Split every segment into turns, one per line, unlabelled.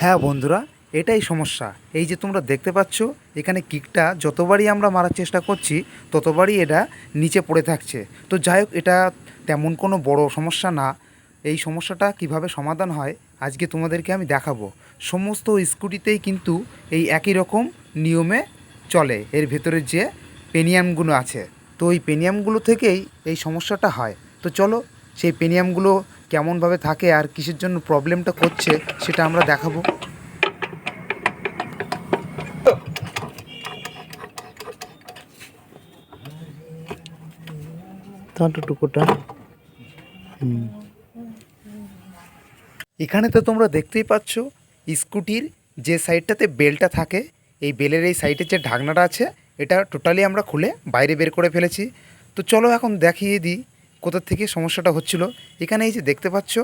হ্যাঁ বন্ধুরা, এটাই সমস্যা। এই যে তোমরা দেখতে পাচ্ছ, এখানে কিকটা যতবারই আমরা মারার চেষ্টা করছি, ততবারই এটা নিচে পড়ে থাকছে। তো যাই হোক, এটা তেমন কোনো বড় সমস্যা না। এই সমস্যাটা কীভাবে সমাধান হয়, আজকে তোমাদেরকে আমি দেখাবো। সমস্ত স্কুটিতেই কিন্তু এই একই রকম নিয়মে চলে। এর ভেতরে যে পেনিয়ামগুলো আছে। তো এই পেনিয়ামগুলো থেকেই এই সমস্যাটা হয়। তো চলো সেই পেনিয়ামগুলো কেমনভাবে থাকে আর কিসের জন্য প্রবলেমটা করছে সেটা আমরা দেখাবো। টুকুটা এখানে তো তোমরা দেখতেই পাচ্ছ স্কুটির যে সাইডটাতে বেলটা থাকে এই বেলের এই সাইডে যে ঢাকনাটা আছে এটা টোটালি আমরা খুলে বাইরে বের করে ফেলেছি। তো চলো এখন দেখিয়ে দিই কোথা থেকে সমস্যাটা হচ্ছিল। এখানে এই যে দেখতে পাচ্ছ,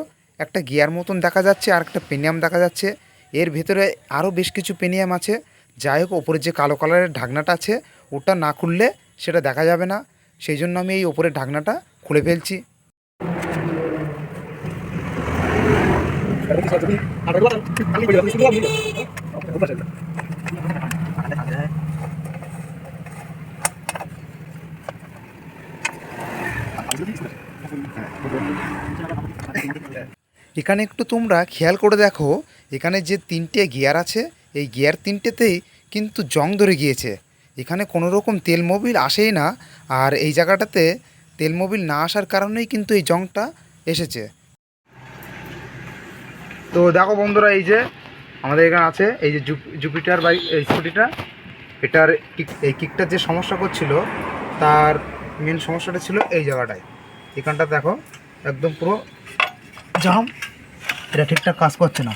একটা গিয়ার মতন দেখা যাচ্ছে, আর একটা পেনিয়াম দেখা যাচ্ছে। এর ভেতরে আরও বেশ কিছু পেনিয়াম আছে। যাই হোক, ওপরে যে কালো কালারের ঢাকনাটা আছে, ওটা না খুললে সেটা দেখা যাবে না। সেই জন্য আমি এই ওপরের ঢাকনাটা খুলে ফেলছি। এখানে একটু তোমরা খেয়াল করে দেখো, এখানে যে তিনটে গিয়ার আছে, এই গিয়ার তিনটেতেই কিন্তু জং ধরে গিয়েছে। এখানে কোনো রকম তেল মোবিল আসেই না, আর এই জায়গাটাতে তেল মোবিল না আসার কারণেই কিন্তু এই জংটা এসেছে। তো দেখো বন্ধুরা, এই যে আমাদের এখানে আছে, এই যে জুপিটার বাইক এই স্কুটিটা, এটার এই কিকটার যে সমস্যা করছিল, তার মেন সমস্যাটা ছিল এই জায়গাটায়। এখানটা দেখো, একদম পুরো জাম। এটা ঠিকঠাক কাজ করছে না।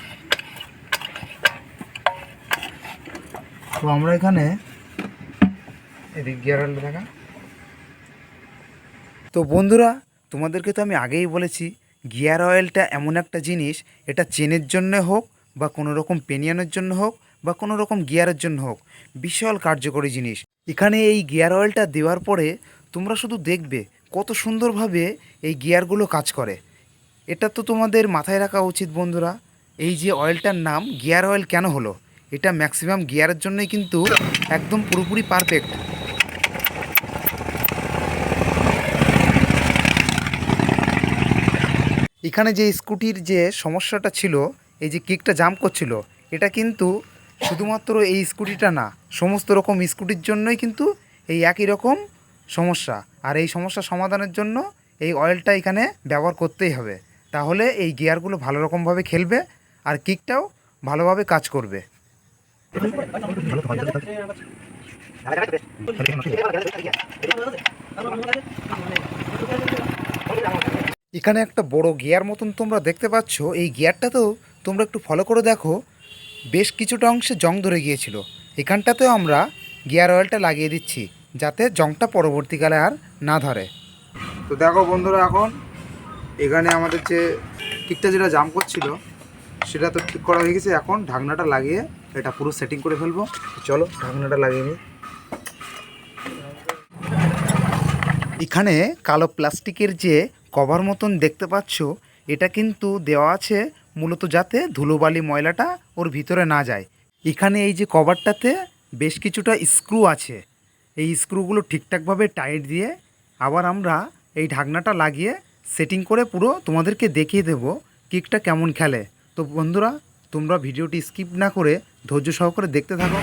তো আমরা এখানে এদিক গিয়ার দেখা। তো বন্ধুরা, তোমাদেরকে তো আমি আগেই বলেছি, গিয়ার অয়েলটা এমন একটা জিনিস, এটা চেনের জন্য হোক বা কোনো রকম পেনিয়ানোর জন্য হোক বা কোনো রকম গিয়ারের জন্য হোক, বিশাল কার্যকরী জিনিস। এখানে এই গিয়ার অয়েলটা দেওয়ার পরে তোমরা শুধু দেখবে কত সুন্দরভাবে এই গিয়ারগুলো কাজ করে। এটা তো তোমাদের মাথায় রাখা উচিত বন্ধুরা। এই যে অয়েলটার নাম গিয়ার অয়েল কেন হলো? এটা ম্যাক্সিমাম গিয়ারের জন্যই কিন্তু একদম পুরোপুরি পারফেক্ট। এখানে যে স্কুটির যে সমস্যাটা ছিল, এই যে কিকটা জাম্প করছিল, এটা কিন্তু শুধুমাত্র এই স্কুটিটা না, সমস্ত রকম স্কুটির জন্যই কিন্তু এই একই রকম সমস্যা। আর এই সমস্যা সমাধানের জন্য এই অয়েলটা এখানে ব্যবহার করতেই হবে। তাহলে এই গিয়ারগুলো ভালো রকমভাবে খেলবে আর কিকটাও ভালোভাবে কাজ করবে। এখানে একটা বড় গিয়ার মতন তোমরা দেখতে পাচ্ছ। এই গিয়ারটাতেও তোমরা একটু ফলো করে দেখো। বেশ কিছুটা অংশে জং ধরে গিয়েছিল। এখানটাতেও আমরা গিয়ার অয়েলটা লাগিয়ে দিচ্ছি। যাতে জংটা পরবর্তীকালে আর না ধরে। তো দেখো বন্ধুরা এখন এখানে আমাদের যে কিকটা যেটা জাম করছিল সেটা তো ঠিক করা হয়ে গেছে। এখন ঢাকনাটা লাগিয়ে এটা পুরো সেটিং করে ফেলব। চলো ঢাকনাটা লাগিয়ে নিই। এখানে কালো প্লাস্টিকের যে কভার মতন দেখতে পাচ্ছ এটা কিন্তু দেওয়া আছে মূলত যাতে ধুলোবালি ময়লাটা ওর ভিতরে না যায়। এখানে এই যে কভারটাতে বেশ কিছুটা স্ক্রু আছে। এই স্ক্রুগুলো ঠিকঠাকভাবে টাইট দিয়ে আবার আমরা এই ঢাকনাটা লাগিয়ে সেটিং করে পুরো তোমাদেরকে দেখিয়ে দেব কিকটা কেমন খেলে। তো বন্ধুরা, তোমরা ভিডিওটি স্কিপ না করে ধৈর্য সহকারে দেখতে থাকো।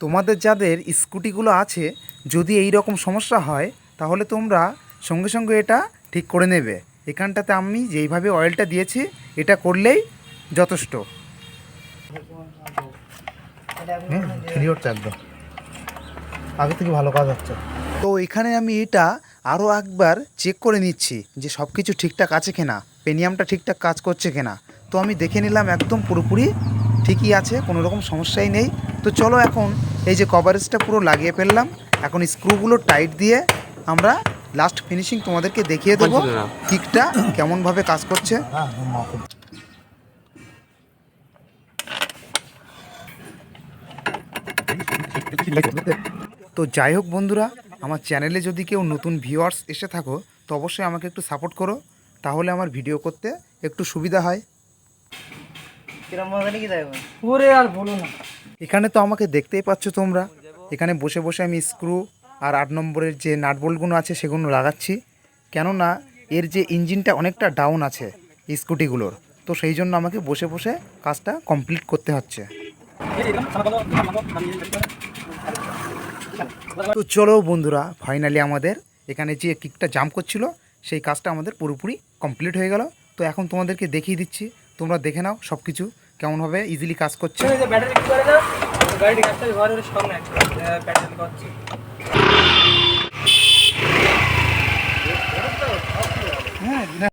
তোমাদের যাদের স্কুটিগুলো আছে, যদি এই রকম সমস্যা হয়, তাহলে তোমরা সঙ্গে সঙ্গে এটা ঠিক করে নেবে। এখানটাতে আমি যেইভাবে অয়েলটা দিয়েছি, এটা করলেই যথেষ্ট। একদম। আগে থেকে ভালো কাজ হচ্ছে। তো এখানে আমি এটা আরও একবার চেক করে নিচ্ছি যে সব কিছু ঠিকঠাক আছে কিনা, পেনিয়ামটা ঠিকঠাক কাজ করছে কিনা। তো আমি দেখে নিলাম একদম পুরোপুরি ঠিকই আছে, কোনো রকম সমস্যাই নেই। তো চলো এখন এই যে কভারেজটা পুরো লাগিয়ে ফেললাম, এখন স্ক্রুগুলো টাইট দিয়ে আমরা লাস্ট ফিনিশিং তোমাদেরকে দেখিয়ে দেবো। কিকটা কেমনভাবে কাজ করছে। তো যাই হোক বন্ধুরা আমার চ্যানেলে যদি কেউ নতুন ভিউয়ার্স এসে থাকো তো অবশ্যই আমাকে একটু সাপোর্ট করো। তাহলে আমার ভিডিও করতে একটু সুবিধা হয়। এখানে তো আমাকে দেখতেই পাচ্ছ তোমরা। এখানে বসে বসে আমি স্ক্রু আর আট নম্বরের যে নাট বোল্টগুলো আছে সেগুলো লাগাচ্ছি। কেননা এর যে ইঞ্জিনটা অনেকটা ডাউন আছে স্কুটিগুলোর। তো সেই জন্য আমাকে বসে বসে কাজটা কমপ্লিট করতে হচ্ছে। তো চলো বন্ধুরা ফাইনালি আমাদের এখানে যে কিকটা জাম্প করছিল, সেই কাজটা আমাদের পুরোপুরি কমপ্লিট হয়ে গেল। তো এখন তোমাদেরকে দেখিয়ে দিচ্ছি, তোমরা দেখে নাও সব কিছু কেমনভাবে ইজিলি কাজ করছে।
হ্যাঁ